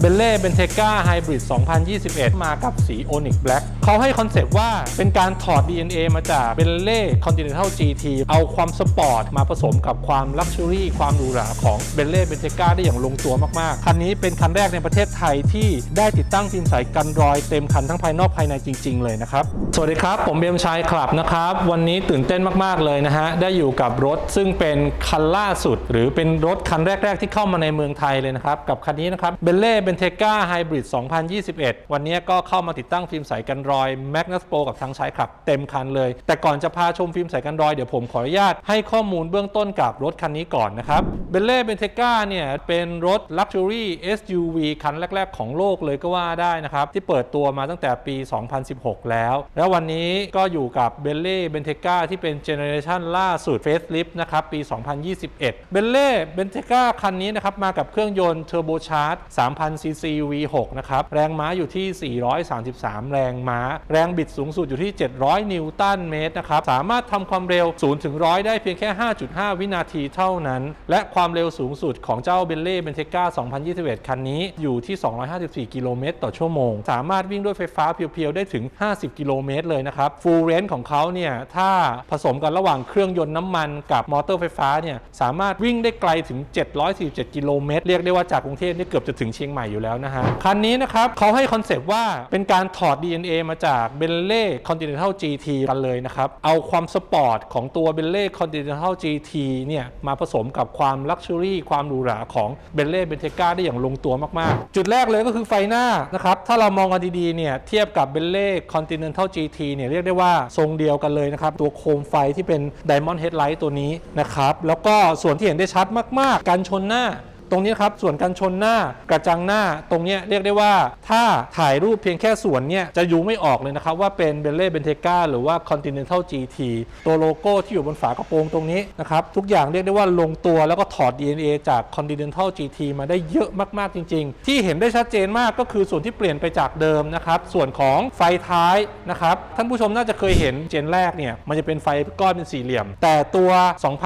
เบลเล่เบนเทก้าไฮบริด2021 มากับสีโอนิกแบล็กเขาให้คอนเซปต์ว่าเป็นการถอด DNA มาจากเบลเล่คอนติเนนทัล GT เอาความสปอร์ตมาผสมกับความลักชัวรี่ความหรูหราของเบลเล่เบนเทก้าได้อย่างลงตัวมาก ๆ คันนี้เป็นคันแรกในประเทศไทยที่ได้ติดตั้งฟิล์มใสกันรอยเต็มคันทั้งภายนอกภายในจริง ๆ เลยนะครับ สวัสดีครับ ผมเบมชัยคลับนะครับ วันนี้ตื่นเต้นมาก ๆ เลยนะฮะ ได้อยู่กับรถซึ่งเป็นคันล่าสุด หรือเป็นรถคันแรก ๆ ที่เข้ามาในเมืองไทยเลยนะครับ กับคันนี้นะครับเบลเล่เบเทก้าไฮบริด2021 วันนี้ก็เข้ามาติดตั้งฟิล์มใสกันรอย Magnus Pro กับทางใช้ขับเต็มคันเลย แต่ก่อนจะพาชมฟิล์มใสกันรอยเดี๋ยวผมขออนุญาตให้ข้อมูลเบื้องต้นกับรถคันนี้ก่อนนะครับเบลเล่เบนเทก้าเนี่ยเป็นรถ Luxury SUV คันแรก ๆ ของโลกเลยก็ว่าได้นะครับ ที่เปิดตัวมาตั้งแต่ปี 2016 แล้ว แล้ววันนี้ก็อยู่กับเบลเล่เบนเทก้าที่เป็นเจเนอเรชันล่าสุด Facelift นะครับ ปี 2021เบลเล่เบนเทก้าคันนี้นะครับ มากับเครื่องยนต์เทอร์โบชาร์จ3,000ซีซี V6 นะครับ แรงม้าอยู่ที่ 433 แรงม้า แรงบิดสูงสุดอยู่ที่ 700 นิวตันเมตรนะครับ สามารถทำความเร็ว 0 ถึง 100 ได้เพียงแค่ 5.5 วินาทีเท่านั้น และความเร็วสูงสุดของเจ้าเบลเล่เบนเทก้า 2021 คันนี้อยู่ที่ 254 กิโลเมตรต่อชั่วโมง สามารถวิ่งด้วยไฟฟ้าเพียวๆ ได้ถึง 50 กิโลเมตรเลยนะครับ ฟูลเรนของเขาเนี่ย ถ้าผสมกันระหว่างเครื่องยนต์น้ำมันกับมอเตอร์ไฟฟ้าเนี่ย สามารถวิ่งได้ไกลถึง 747 กิโลเมตร เรียกได้ว่าจากกรุงเทพนี่เกือบจะถึงเชียงใหม่อยู่แล้วนะฮะ คันนี้นะครับเขาให้คอนเซปต์ว่าเป็นการถอด DNA มาจากเบลเล่คอนติเนนทัล GT กันเลยนะครับ เอาความสปอร์ตของตัวเบลเล่คอนติเนนทัล GT เนี่ยมาผสมกับความลักชัวรี่ความหรูหราของเบลเล่เบนเทก้าได้อย่างลงตัวมากๆ จุดแรกเลยก็คือไฟหน้านะครับ ถ้าเรามองกันดีๆเนี่ยเทียบกับเบลเล่คอนติเนนทัล GT เนี่ยเรียกได้ว่าทรงเดียวกันเลยนะครับ ตัวโคมไฟที่เป็น Diamond Headlight ตัวนี้นะครับแล้วก็ส่วนที่เห็นได้ชัดมากๆ การชนหน้า ตรงนี้ครับส่วนการชนหน้ากระจังหน้าตรงนี้เรียกได้ว่า ถ้าถ่ายรูปเพียงแค่ส่วนเนี้ยจะยูไม่ออกเลยนะครับว่าเป็นเบลเล่เบนเทกาหรือว่า Continental GT ตัวโลโก้ที่อยู่บนฝากระโปรงตรงนี้นะครับทุกอย่างเรียกได้ว่าลงตัวแล้วก็ถอด DNA จาก Continental GT มาได้เยอะมาก ๆ จริง ๆ ที่เห็นได้ชัดเจนมากก็คือส่วนที่เปลี่ยนไปจากเดิมนะครับ ส่วนของไฟท้ายนะครับ ท่านผู้ชมน่าจะเคยเห็นเจนแรกเนี่ย มันจะเป็นไฟก้อนเป็นสี่เหลี่ยม แต่ตัว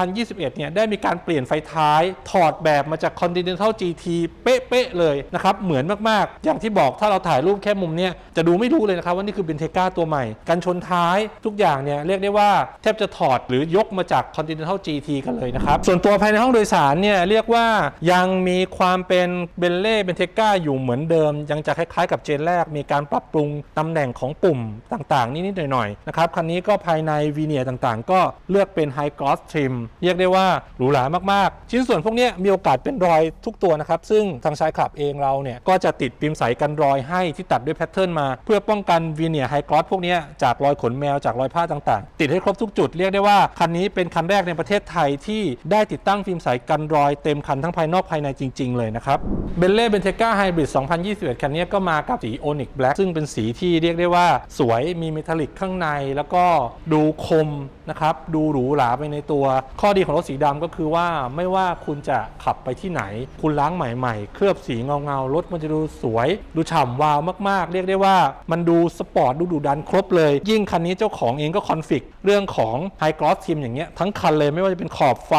2021 เนี่ย ได้มีการเปลี่ยนไฟท้าย ถอดแบบมาจาก Continental GT เป๊ะๆเลยนะครับเหมือนมากๆ อย่างที่บอกถ้าเราถ่ายรูปแค่มุมเนี้ยจะดูไม่รู้เลยนะครับว่านี่คือเบนเทก้าตัวใหม่กันชนท้ายทุกอย่างเนี่ยเรียกได้ว่าแทบจะถอดหรือยกมาจาก Continental GT กันเลยนะครับส่วนตัวภายในห้องโดยสารเนี่ยเรียกว่ายังมีความเป็นเบนเล่เบนเทก้าอยู่เหมือนเดิม ยังจะคล้ายๆกับเจนแรก มีการปรับปรุงตำแหน่งของปุ่มต่างๆนิดๆหน่อยๆนะครับคันนี้ก็ภายในวีเนียต่างๆ ก็เลือกเป็น High Gloss Trim เรียกได้ว่าหรูหรามากๆ ชิ้นส่วนพวกเนี้ยมีโอกาสเป็นรอยทุกตัวนะครับ ซึ่งทางชายคลับเองเราเนี่ยก็จะติดฟิล์มใสกันรอยให้ที่ตัดด้วยแพทเทิร์นมา เพื่อป้องกันวีเนียไฮกรอสพวกนี้จากรอยขนแมวจากรอยผ้าต่างๆ ติดให้ครบทุกจุดเรียกได้ว่า คันนี้เป็นคันแรกในประเทศไทยที่ได้ติดตั้งฟิล์มใสกันรอยเต็มคันทั้งภายนอกภายในจริง ๆ เลยนะครับเบลเล่เบนเทก้าไฮบริด2021 คันนี้ก็มากับสีโอนิกแบล็กซึ่งเป็นสีที่เรียกได้ว่าสวยมีเมทัลลิกข้างใน แล้วก็ดูคมนะครับดูหรูหราไปในตัว ข้อดีของรถสีดำก็คือว่าไม่ว่าคุณจะขับไปที่ไหนคุณล้างใหม่ๆ เคลือบสีเงาๆรถมันจะดูสวย ดูฉ่ำวาวมากๆ เรียกได้ว่ามันดูสปอร์ตดูดุดันครบเลย ยิ่งคันนี้เจ้าของเองก็คอนฟิกเรื่องของไฮกรอสทีมอย่างเงี้ยทั้งคันเลยไม่ว่าจะเป็นขอบไฟ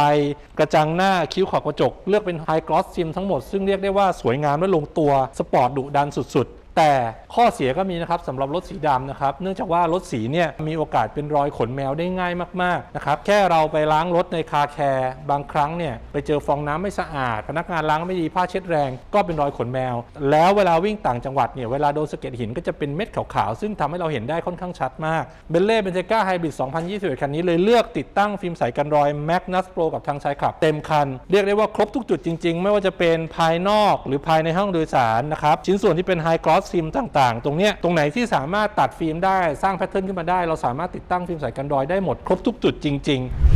กระจังหน้าคิ้วขอบกระจก เลือกเป็นไฮกรอสทีมทั้งหมดซึ่งเรียกได้ว่าสวยงามและลงตัวสปอร์ตดุดันสุดๆ แต่ข้อเสียก็มีนะครับสำหรับรถสีดำนะครับ เนื่องจากว่ารถสีเนี่ยมีโอกาสเป็นรอยขนแมวได้ง่ายมากๆนะครับแค่เราไปล้างรถในคาแคร์บางครั้งเนี่ยไปเจอฟองน้ำไม่สะอาด พนักงานล้างไม่ดีผ้าเช็ดแรง ก็เป็นรอยขนแมว แล้วเวลาวิ่งต่างจังหวัดเนี่ยเวลาโดนสะเก็ดหินก็จะเป็นเม็ดขาวๆซึ่งทำให้เราเห็นได้ค่อนข้างชัดมากเบลเล่เบนเทก้าไฮบริด2021 คันนี้เลยเลือกติดตั้งฟิล์มใสกันรอย Magnus Pro กับทางชายขับเต็มคัน เรียกได้ว่าครบทุกจุดจริง ๆ ไม่ว่าจะเป็นภายนอกหรือภายในห้องโดยสารนะครับชิ้นส่วนที่เป็นฟิล์มต่างๆ ตรงเนี้ยตรงไหนที่สามารถตัดฟิล์มได้สร้างแพทเทิร์นขึ้นมาได้ เราสามารถติดตั้งฟิล์มใสกันรอยได้หมดครบทุกจุดจริง ๆ